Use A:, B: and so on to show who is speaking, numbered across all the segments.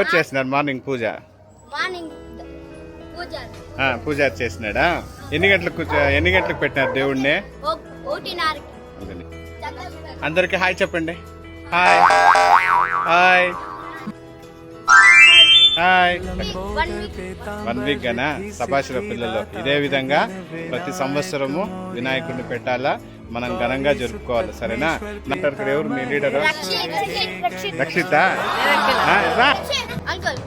A: ఎవరు చేస్తున్నారు? మార్నింగ్ పూజ?
B: మార్నింగ్ పూజ.
A: పూజారి చేసినాడా ఎన్ని గంటలకు కూర్చో- ఎన్ని గంటలకు పెట్టినారు దేవుడిని. అందరికి హాయ్ చెప్పండి. Hi.
B: Hi. Hi.
A: One week. గానా సభాషుల పిల్లలు. ఇదే విధంగా ప్రతి సంవత్సరము వినాయకుడిని పెట్టాలా? మనం ఘనంగా జరుపుకోవాలి. సరేనా? ఎవరు మీ లీడర్?
B: రక్షిత్.
A: రా.
B: అంకుల్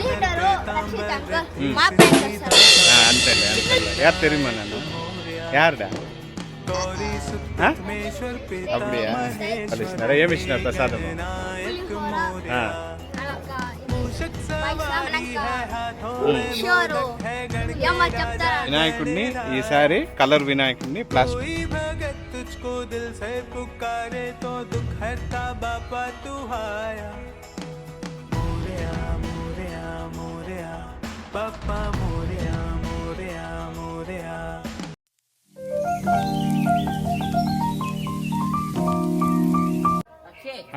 B: లీడరు రక్షిత్ అంకుల్ మా ఫ్రెండ్ సార్
A: ఆ, అంతేలే అంతేలే యారు தெரியுமா ನಾನು యారుడా ఆ? అప్పుడియా వాళ్ళు ఇచ్చినారా ఏమి ఇచ్చినారు ప్రసాదము ఆ,
B: షోరు ఏమో చెప్తారా
A: వినాయకుడిని ఈసారి కలర్ వినాయకుడిని ప్లాస్టిక్
C: कोई भगत तुझको दिल से पुकारे तो दुख हरता बापा तू आया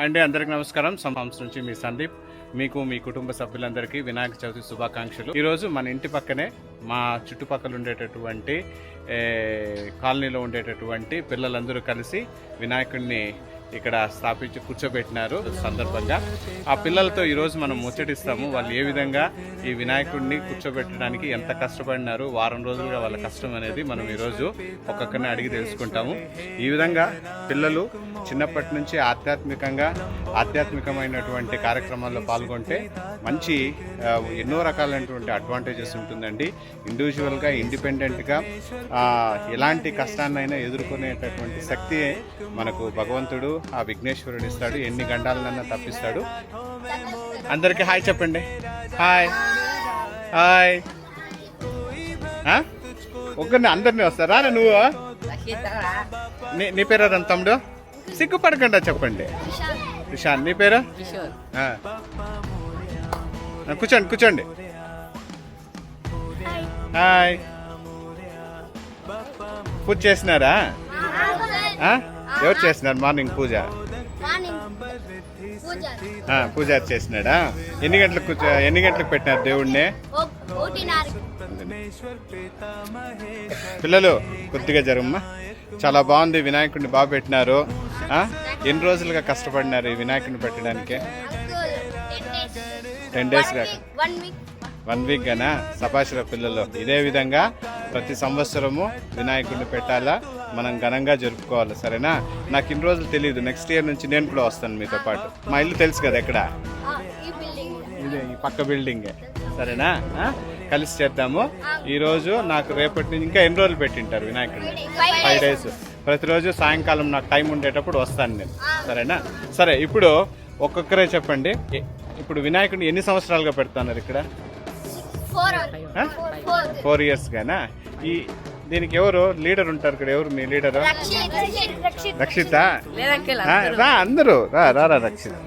A: అండి అందరికి నమస్కారం. సంస్థ నుంచి మీ సందీప్ మీకు మీ కుటుంబ సభ్యులందరికీ వినాయక చవితి శుభాకాంక్షలు. ఈరోజు మన ఇంటి పక్కనే మా చుట్టుపక్కల ఉండేటటువంటి కాలనీలో ఉండేటటువంటి పిల్లలందరూ కలిసి వినాయకుడిని ఇక్కడ స్థాపించి కూర్చోబెట్టినారు సందర్భంగా. ఆ పిల్లలతో ఈరోజు మనం ముచ్చటిస్తాము. వాళ్ళు ఏ విధంగా ఈ వినాయకుడిని కూర్చోబెట్టడానికి ఎంత కష్టపడినారు వారం రోజులుగా వాళ్ళ కష్టం అనేది మనం ఈరోజు ఒక్కొక్కరిని అడిగి తెలుసుకుంటాము. ఈ విధంగా పిల్లలు చిన్నప్పటి నుంచి ఆధ్యాత్మికంగా ఆధ్యాత్మికమైనటువంటి కార్యక్రమాల్లో పాల్గొంటే మంచి ఎన్నో రకాలైనటువంటి అడ్వాంటేజెస్ ఉంటుందండి. ఇండివిజువల్గా ఇండిపెండెంట్గా ఎలాంటి కష్టాన్నైనా ఎదుర్కొనేటటువంటి శక్తి మనకు భగవంతుడు ఆ విఘ్నేశ్వరుడు ఇస్తాడు. ఎన్ని గండాలనన్నా తప్పిస్తాడు. అందరికీ హాయ్ చెప్పండి. హాయ్. హాయ్? ఒక్కరిని అందరినీ వస్తారా నువ్వు? నీ నీ పేరు తమ్ముడు? సిగ్గుపడకుండా చెప్పండి. ఇషాన్ నీ పేరు? కూర్చోండి కూర్చోండి. హాయ్ పూజ చేసినారా? ఎవరు చేసినారు మార్నింగ్ పూజ.
B: పూజ.
A: పూజారి చేసినాడా ఎన్ని గంటలకు కూర్చో ఎన్ని గంటలకు పెట్టినారు దేవుడిని పిల్లలు కొద్దిగా జరగమ్మా. చాలా బాగుంది వినాయకుడిని బాగా పెట్టినారు? ఎన్ని రోజులుగా కష్టపడినారు ఈ వినాయకుడిని పెట్టడానికి? టెన్ డేస్ కాక
B: వన్ వీక్
A: గానా సభాషుల పిల్లలు ఇదే విధంగా ప్రతి సంవత్సరము వినాయకుడిని పెట్టాలా? మనం ఘనంగా జరుపుకోవాలి? సరేనా? నాకు ఇన్ని రోజులు తెలియదు నెక్స్ట్ ఇయర్ నుంచి నేను కూడా వస్తాను మీతో పాటు. మా ఇల్లు తెలుసు కదా ఎక్కడ?
B: ఈ బిల్డింగ్
A: ఇదే ఈ పక్క బిల్డింగే సరేనా? కలిసి చేద్దాము. ఈ రోజు నాకు రేపటి నుంచి ఇంకా ఎన్ని రోజులు పెట్టింటారు వినాయకుడిని? ఫైవ్ డేస్ ప్రతిరోజు సాయంకాలం నాకు టైం ఉండేటప్పుడు వస్తాను నేను. సరేనా? సరే ఇప్పుడు ఒక్కొక్కరే చెప్పండి. ఇప్పుడు వినాయకుడిని ఎన్ని సంవత్సరాలుగా పెడుతున్నారు ఇక్కడ?
B: ఫోర్
A: ఇయర్స్ గానా? ఈ దీనికి ఎవరు లీడర్ ఉంటారు ఇక్కడ? ఎవరు మీ లీడర్
B: రక్షిత్
A: రా అందరూ. రా రా రా రక్షిత్.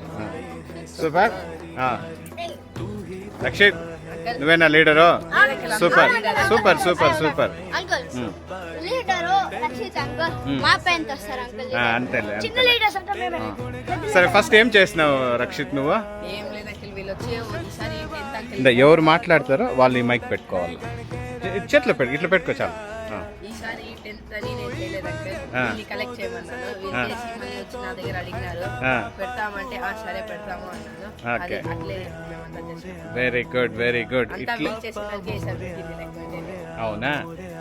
A: సూపర్. రక్షిత్? నువ్వేనా
B: leader? Super. Super super
A: super. అంతేలే
B: చిన్న
A: అంతేలే.
B: లీడర్స్ అంటే మేమే
A: సరే ఫస్ట్ ఏం చేసినావు రక్షిత్ నువ్వు? ఎవరు మాట్లాడతారో వాళ్ళు ఈ మైక్ పెట్టుకోవాలి. చేతిలో పెట్టు ఇట్లా పెట్టుకో చాలు. ఆ.
D: ఈసారి వీళ్ళని కలెక్ట్ చేయమన్నాను. వీళ్ళు. చేసి మళ్ళీ వచ్చి నా దగ్గర అడిగినారు. పెడతామంటే ఆ సరే పెడతాము అన్నాను.
A: ఓకే.
D: అది అట్లే మేమంతా చేసాము
A: వెరీ గుడ్ వెరీ గుడ్
D: అంతా
A: ఇట్లా
D: వీళ్ళు చేసిన దానికి
A: అవునా?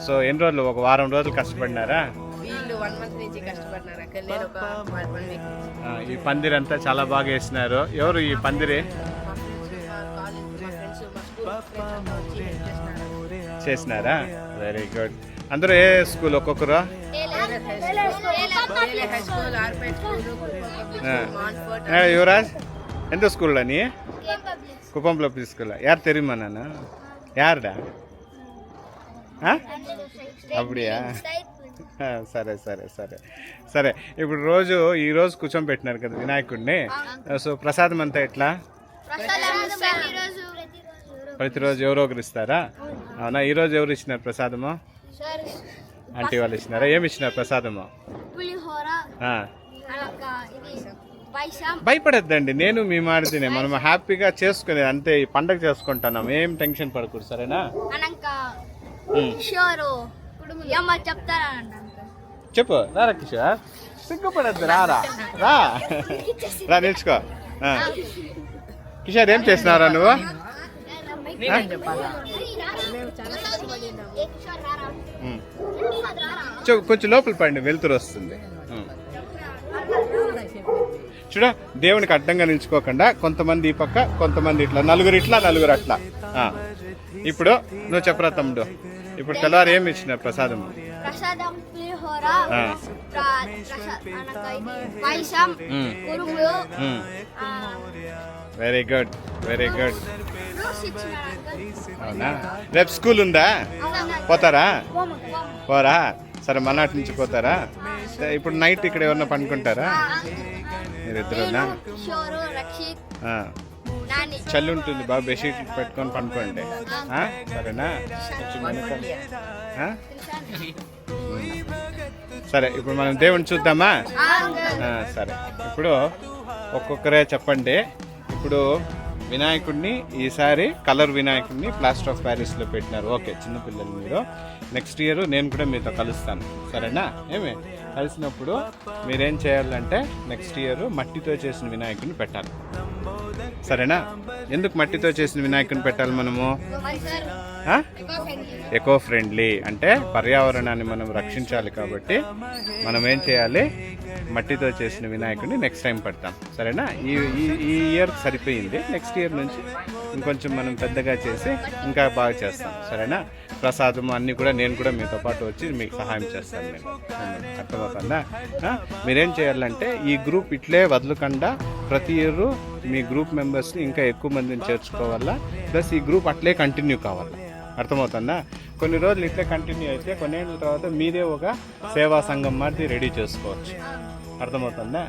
A: సో ఎన్ని రోజులు? ఒక వారం రోజులు కష్టపడినారా?
D: వీళ్ళు వన్ మంత్ నుంచి కష్టపడినారు అంకల్ నేను ఒక వన్ వీక్ నుంచి.
A: ఆ, ఈ పందిరంతా చాలా బాగా వేసినారు. ఎవరు ఈ పందిరి?
D: మా ఫ్రెండ్స్ మా కాలేజ్ మా ఫ్రెండ్స్ మా స్కూల్ ఫ్రెండ్స్ అంతా వచ్చి help చేసినారు.
A: చేసినారా? వెరీ గుడ్ అందరూ ఏ స్కూల్ ఒక్కొక్కరు? ఏ, యువరాజ్ ఎంత స్కూల్ நீ குப்பம் பப்ளிக் ஸ்கூலில் யார் தெரியுமா நான் யாருடா ఆ? அப்படியா ఆ, సరే సరే సరే సరే ఇప్పుడు రోజు ఈ రోజు కూర్చొని పెట్టినారు కదా వినాయకుడిని సో ప్రసాదం అంతా ఎట్లా
B: ప్రతిరోజు
A: ప్రతిరోజు ఎవరో ఒకరు ఇస్తారా అవునా ఈ రోజు ఎవరు ఇచ్చినారు ప్రసాదము
B: సార్
A: ఆంటీ వాళ్ళు ఇచ్చినారా? ఏమి ఇచ్చినారు ప్రసాదము?
B: పులిహోర
A: భయపడద్దండి నేను మీ మాడితేనే మనం హ్యాపీగా చేసుకునే అంతే ఈ పండగ చేసుకుంటున్నాం. ఏం టెన్షన్ పడకూడదు సరేనా? చెప్పు. రారా కిషోర్? సిగ్గుపడద్దు రారా. రా. రా నిల్చుకో. ఆ. కిషోర్ ఏం చేసినారా నువ్వు? కొంచెం లోపల పడండి వెలుతురు వస్తుంది. చూడ దేవునికి అడ్డంగా నిల్చుకోకుండా కొంతమంది ఈ పక్క కొంతమంది ఇట్లా నలుగురు ఇట్లా నలుగురు అట్లా. ఇప్పుడు నువ్వు చెప్పరా తమ్ముడు ఇప్పుడు తెల్లవారు ఏమి ఇచ్చినారు ప్రసాదం
B: ప్రసాదం కురుములు
A: వెరీ గుడ్ వెరీ గుడ్. అవునా? రేపు స్కూల్ ఉందా? పోతారా. పోరా? సరే మనాటి నుంచి పోతారా? ఇప్పుడు నైట్ ఇక్కడ ఎవరన్నా పండుకుంటారా? మీరిద్దరునా
B: నేను,
A: చలి ఉంటుంది బాగా బెడ్షీట్ పెట్టుకొని పండుకోండి. సరేనా? సరే ఇప్పుడు మనం దేవుని చూద్దామా? సరే. ఇప్పుడు ఒక్కొక్కరే చెప్పండి. ఇప్పుడు వినాయకుడిని ఈసారి కలర్ వినాయకుడిని ప్లాస్టర్ ఆఫ్ ప్యారిస్లో పెట్టినారు. ఓకే చిన్నపిల్లలు మీరు. నెక్స్ట్ ఇయర్ నేను కూడా మీతో కలుస్తాను. సరేనా? ఏమి? కలిసినప్పుడు మీరేం చేయాలంటే నెక్స్ట్ ఇయర్ మట్టితో చేసిన వినాయకుడిని పెట్టాలి. సరేనా? ఎందుకు మట్టితో చేసిన వినాయకుని పెట్టాలి మనము?
B: ఎక్కువ ఫ్రెండ్లీ
A: ఎకో ఫ్రెండ్లీ అంటే పర్యావరణాన్ని మనం రక్షించాలి కాబట్టి మనం ఏం చేయాలి? మట్టితో చేసిన వినాయకుడిని నెక్స్ట్ టైం పెడతాం. సరేనా? ఈ ఈ ఈ ఇయర్ సరిపోయింది. నెక్స్ట్ ఇయర్ నుంచి ఇంకొంచెం మనం పెద్దగా చేసి ఇంకా బాగా చేస్తాం. సరేనా? ప్రసాదం అన్నీ కూడా నేను కూడా మీతో పాటు వచ్చి మీకు సహాయం చేస్తాను నేను. అర్థమవుతుందా? మీరేం చేయాలంటే ఈ గ్రూప్ ఇట్లే వదలకుండా ప్రతి ఇయర్ మీ గ్రూప్ మెంబర్స్ని ఇంకా ఎక్కువ మందిని చేర్చుకోవాలా? ప్లస్ ఈ గ్రూప్ అట్లే కంటిన్యూ కావాలా? అర్థమవుతుందా? కొన్ని రోజులు ఇట్లే కంటిన్యూ అయితే కొన్నేళ్ళ తర్వాత మీదే ఒక సేవా సంఘం మాది రెడీ చేసుకోవచ్చు. అర్థమవుతుందా?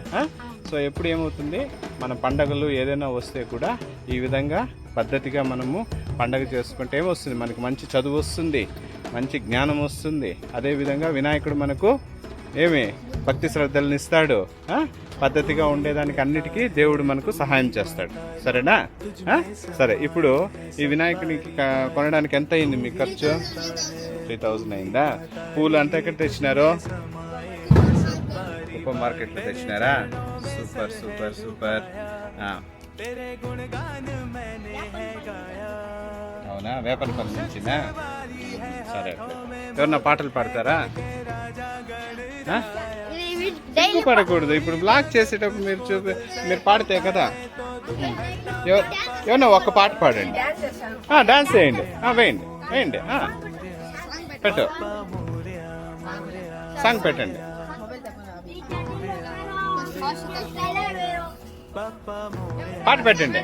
A: సో ఎప్పుడు ఏమవుతుంది? మన పండగలు ఏదైనా వస్తే కూడా ఈ విధంగా పద్ధతిగా మనము పండగ చేసుకుంటే ఏమొస్తుంది? మనకి మంచి చదువు వస్తుంది మంచి జ్ఞానం వస్తుంది. అదేవిధంగా వినాయకుడు మనకు ఏమి? భక్తి శ్రద్ధలను ఇస్తాడు. పద్ధతిగా ఉండేదానికి అన్నిటికీ దేవుడు మనకు సహాయం చేస్తాడు. సరేనా? సరే ఇప్పుడు ఈ వినాయకునికి కొనడానికి ఎంత అయింది మీ ఖర్చు? త్రీ థౌజండ్ అయిందా? పూలు అంతా ఎక్కడ తెచ్చినారు? సూపర్ మార్కెట్లో తెచ్చినారా? Super super super. అవునా? వేపనపల్లి నుంచినా? సరే. ఎవరన్నా పాటలు పాడతారా?
B: డైలీ
A: పడకూడదు. ఇప్పుడు బ్లాక్ చేసేటప్పుడు మీరు చూపి మీరు పాడితే కదా? ఏమన్నా ఒక పాట పాడండి. డాన్స్ వేయండి. వేయండి. వేయండి పెట్టు. సాంగ్ పెట్టండి. పాట పెట్టండి.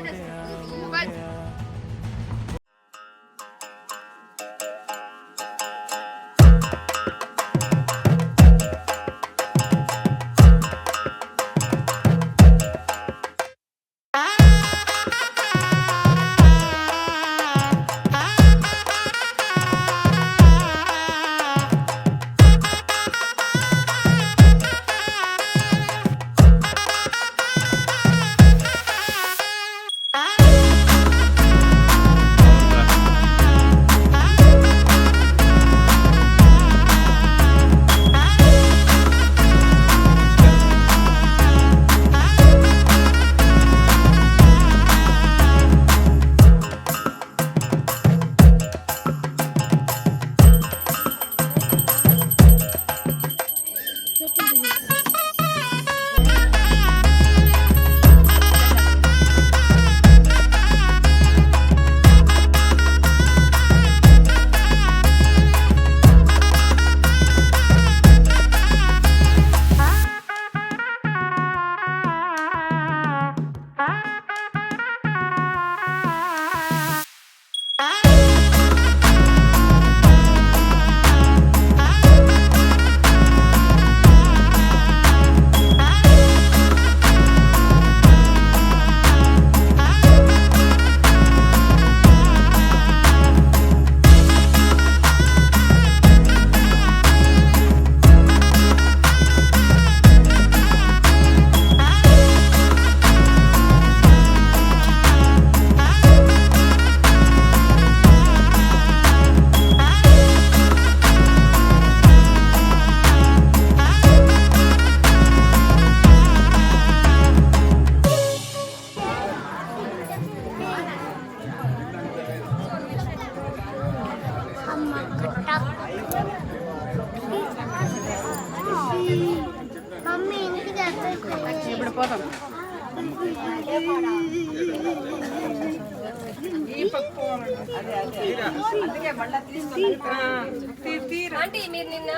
B: పోతాం
E: ఆంటీ మీరు నిన్న